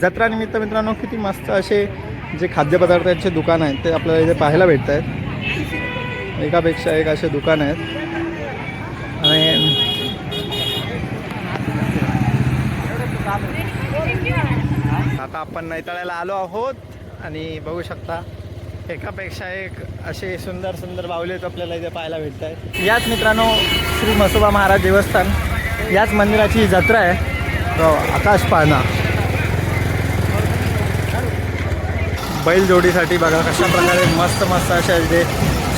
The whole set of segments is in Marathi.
जत्रानिमित्त मित्रांनो किती मस्त असे जे खाद्यपदार्थांचे दुकान आहेत ते आपल्याला इथे पाहायला भेटत आहेत. एकापेक्षा एक असे दुकान आहेत. आणि आता आपण नैताळ्याला आलो आहोत आणि बघू शकता एकापेक्षा एक असे सुंदर सुंदर बावलेच आपल्याला इथे पाहायला भेटत आहेत. याच मित्रांनो श्री मसोबा महाराज देवस्थान याच मंदिराची जत्रा आहे. आकाश पाळणा बैलजोडीसाठी बघा कशा प्रकारे मस्त मस्त अशा इथे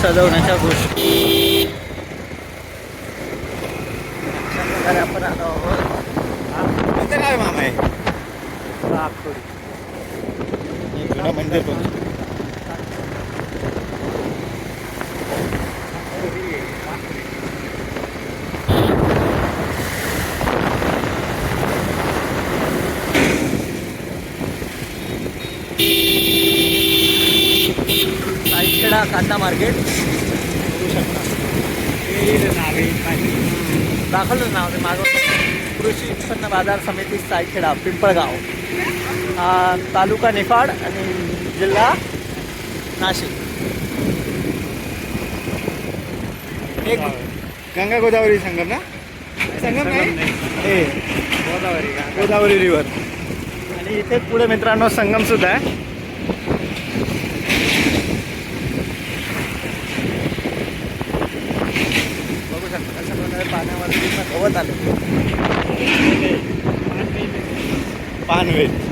सजवण्याच्या गोष्टी. अशा प्रकारे आपण आलो आहोत? काय मामा आहे? साईखेडा कांदा मार्केट. बघू शकता दाखवलं नाव ते मागं. कृषी उत्पन्न बाजार समिती सायखेडा पिंपळगाव. तालुका निफाड आणि जिल्हा नाशिक. एक गंगा गोदावरी संगम ना? संगम नाही? हे गोदावरी? गोदावरी रिव्हर आणि इथे पुढे मित्रांनो संगम सुद्धा आहे. बघू शकता कशा प्रकारे पाण्यावरती गवत आलं. पानवेल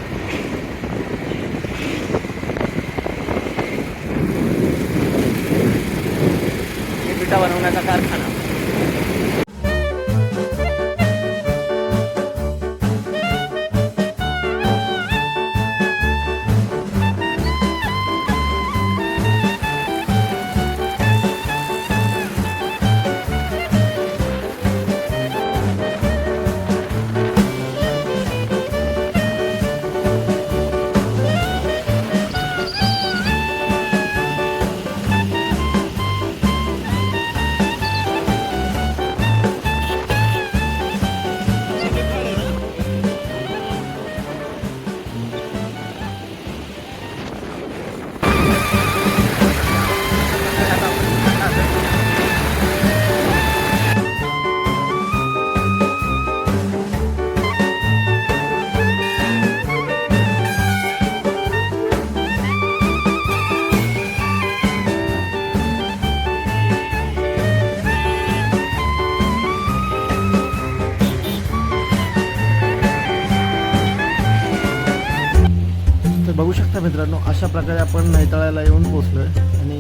बघू शकता मित्रांनो अशा प्रकारे आपण नैताळ्याला येऊन पोचलो आहे आणि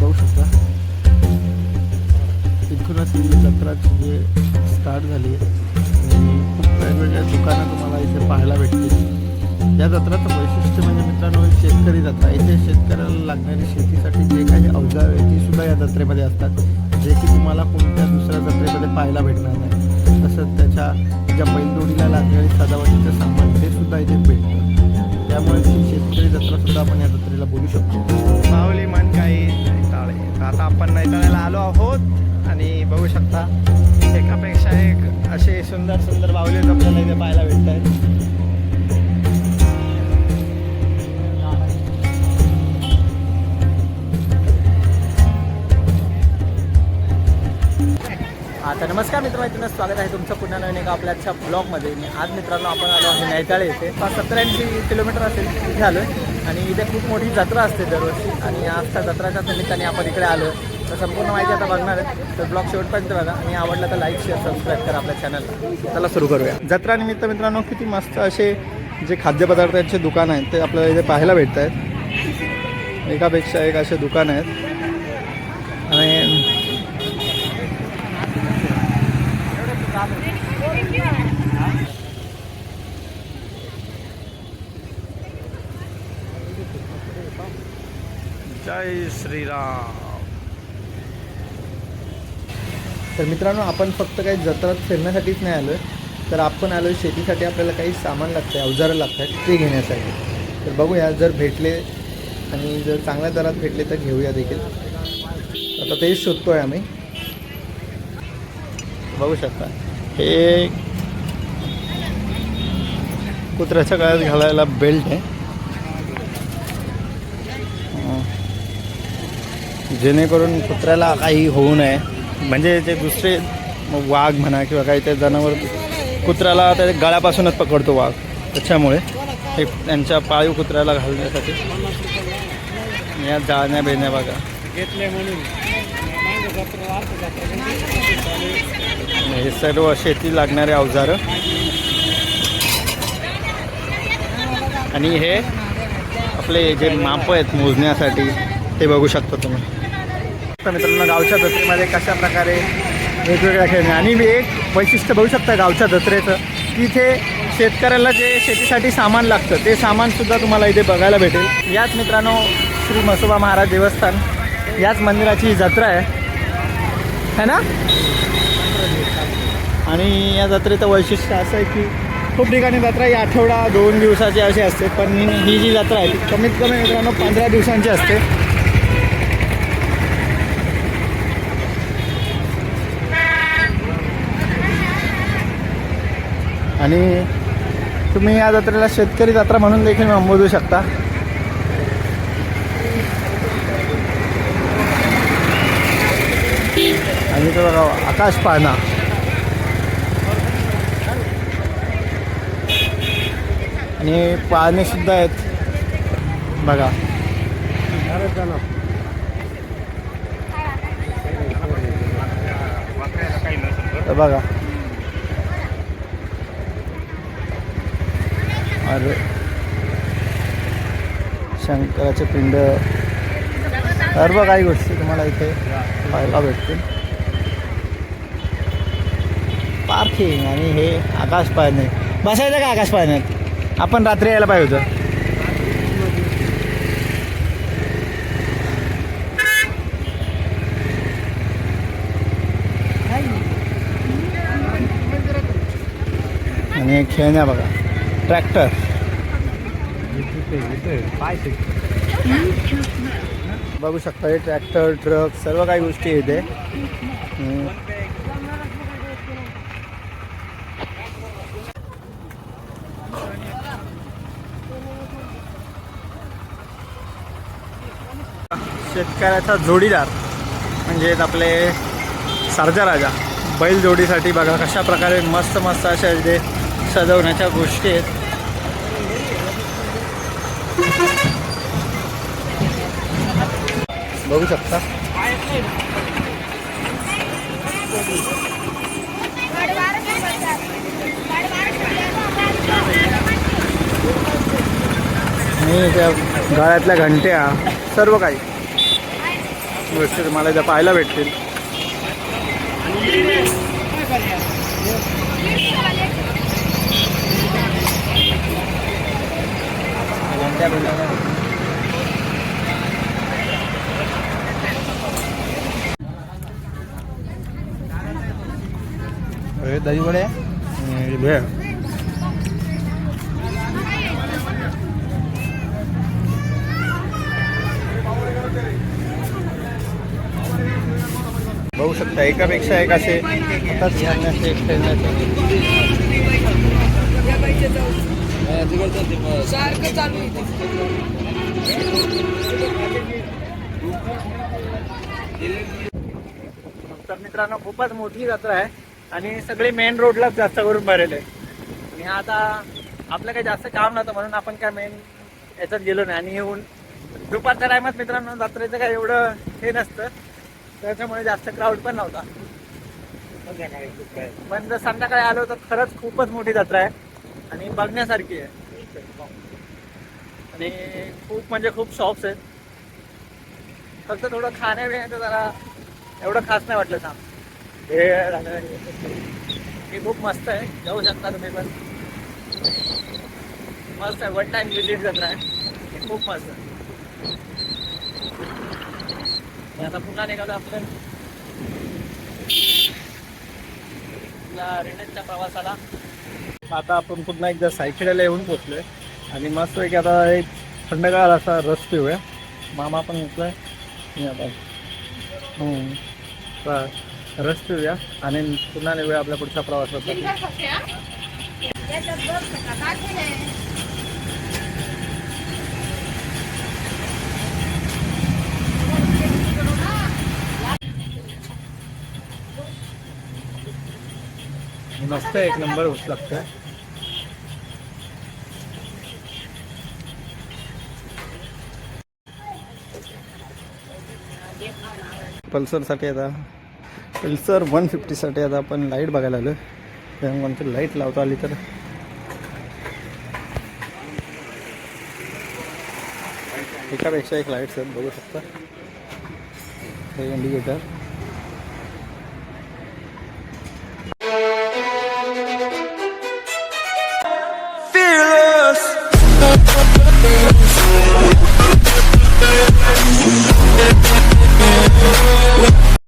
बघू शकता इथूनच ही जत्राची जे स्टार्ट झाली आहे. आणि खूप वेगवेगळ्या दुकानं तुम्हाला इथे पाहायला भेटतील. या जत्राचं वैशिष्ट्य म्हणजे मित्रांनो शेतकरी जत्रा. इथे शेतकऱ्याला लागणारी शेतीसाठी जे काही अवजार आहे ती सुद्धा या जत्रेमध्ये असतात. जे की तुम्हाला कोणत्या दुसऱ्या जत्रेमध्ये पाहायला भेटणार नाही. तसंच त्याच्या ज्या बैलजोडीला लागणारी सजावटीचं सामान ते सुद्धा इथे भेटतं. त्यामुळे शेतकरी जत्रा सुद्धा आपण या जत्रेला बोलू शकतो. माऊली काही नैताळे. तर आता आपण नैताळ्याला आलो आहोत आणि बघू शकता एकापेक्षा एक असे सुंदर सुंदर बावलेच आपल्याला इथे पाहायला भेटत आहेत तर नमस्कार मित्र मैत्रिणी स्वागत आहे तुमचं पुन्हा नवीन एका आपल्याच्या ब्लॉगमध्ये मी आज मित्रांनो आपण आलो आहे नैताळे येथे. पाच सत्तर ऐंशी किलोमीटर असेल इथे आलो आहे आणि इथे खूप मोठी जत्रा असते दरवर्षी. आणि आज त्या जत्राच्या निमित्ताने आपण इकडे आलो तर संपूर्ण माहिती आता बघणार आहे तर ब्लॉग शेवटपर्यंत बघा. आणि आवडला तर लाईक शेअर सबस्क्राईब करा आपल्या चॅनलला चला सुरू करूया. जत्रा निमित्त मित्रांनो किती मस्त असे जे खाद्यपदार्थांचे दुकान आहेत ते आपल्याला इथे पाहायला भेटत आहेत एकापेक्षा एक असे दुकान आहेत आणि जय श्रीराम. तर मित्रांनो आपण फक्त काही जत्रात फिरण्यासाठीच नाही आलो आहे तर आपण आलो शेतीसाठी. आपल्याला काही सामान लागतं आहे अवजारं लागतात ते घेण्यासाठी. तर बघूया जर भेटले आणि जर चांगल्या दरात भेटले तर घेऊया देखील. आता तेच शोधतो आहे आम्ही. बघू शकता. हे कुत्र्याच्या काळात घालायला बेल्ट आहे. जेणेकरून कुत्र्याला काही होऊ नये. म्हणजे ते दुसरे वाघ म्हणा किंवा काही ते जनावर कुत्र्याला त्या गळ्यापासूनच पकडतो वाघ. त्याच्यामुळे हे त्यांच्या पाळीव कुत्र्याला घालण्यासाठी या जाळण्या बेण्या बघा. म्हणून. हे सर्व शेती लागणारे अवजारं. आणि हे आपले जे माप आहेत मोजण्यासाठी ते बघू शकता तुम्ही. शकता मित्रांनो गावच्या जत्रेमध्ये कशा प्रकारे वेगवेगळ्या खेळणे आणि मी एक वैशिष्ट्य बघू शकता गावच्या जत्रेचं की इथे शेतकऱ्याला जे शेतीसाठी सामान लागतं ते सामानसुद्धा तुम्हाला इथे बघायला भेटेल. याच मित्रांनो श्री मसोबा महाराज देवस्थान याच मंदिराची जत्रा आहे. है ना? आणि या जत्रेचं वैशिष्ट्य असं आहे की खूप ठिकाणी जत्रा ही आठवडा दोन दिवसाची अशी असते पण ही ही जी जत्रा आहे ती कमीत कमी मित्रांनो पंधरा दिवसांची असते. आणि तुम्ही या जत्रेला शेतकरी जत्रा म्हणून देखील संबोधू शकता. आणि तो बघा आकाश पाळणा. आणि पाळणे सुद्धा आहेत. बघा. बघा. अरे शंकराचे पिंड. सर्व काही गोष्टी तुम्हाला इथे पाहायला भेटतील पार्किंग आणि हे आकाश पाळणे. बसायचं का आकाश पाळण्यात? आपण रात्री यायला पाहिजे होतं. आणि खेळण्या बघा. ट्रॅक्टर. बघू शकता हे ट्रॅक्टर ट्रक सर्व काही गोष्टी येते इथे. शेतकऱ्याचा जोडीदार म्हणजेच आपले सारजा राजा. बैल जोडीसाठी बघा कशा प्रकारे मस्त मस्त अशा इथे सजवण्याच्या गोष्टी आहेत. बघू शकता. आणि त्या गळ्यातल्या घंट्या सर्व काही. गोष्टी तुम्हाला इथं पाहायला भेटतील घंट्या बिंट्या. हे दही भेळ बघू शकता एकापेक्षा एक असे खेळण्याचे तर मित्रांनो खूपच मोठी जत्रा आहे. आणि सगळे मेन रोडलाच जास्त करून भरले आहे आणि आता आपलं काही जास्त काम नव्हतं म्हणून आपण काय मेन याच्यात गेलो नाही. आणि येऊन दुपारच्या टायमात मित्रांनो जत्रेचं काय एवढं हे नसतं. त्याच्यामुळे जास्त क्राऊड पण नव्हता. पण जर संध्याकाळी आलो तर खरंच खूपच मोठी जत्रा आहे. आणि बघण्यासारखी आहे. आणि खूप म्हणजे खूप शॉप्स आहेत. फक्त थोडं खाण्यापिण्याचं जरा एवढं खास नाही वाटलं सांग हे हे खूप मस्त आहे. जाऊ शकता तुम्ही पण. मस्त आहे. वन टाइम विजिट जत्रा आहे. हे खूप मस्त आहे. आता पुन्हा निघालो आपण. आपल्या रिटर्नच्या प्रवासाला. आता आपण पुन्हा एकदा सायखेड्याला येऊन पोचलोय आणि मस्त आहे की आता एक थंडगार असा रस पिऊया. मामा पण घेतलाय मी आता हम्म. रस पिऊया आणि पुन्हा निघूया आपल्या पुढच्या प्रवासासाठी मस्त एक नंबर होत लागतं पल्सरसाठी आता पल्सर वन फिफ्टीसाठी आता आपण लाइट बघायला आलो त्यामुळे कोणती लाइट लावता आली तर. एकापेक्षा एक लाईट्स आहेत बघू शकता. हे इंडिकेटर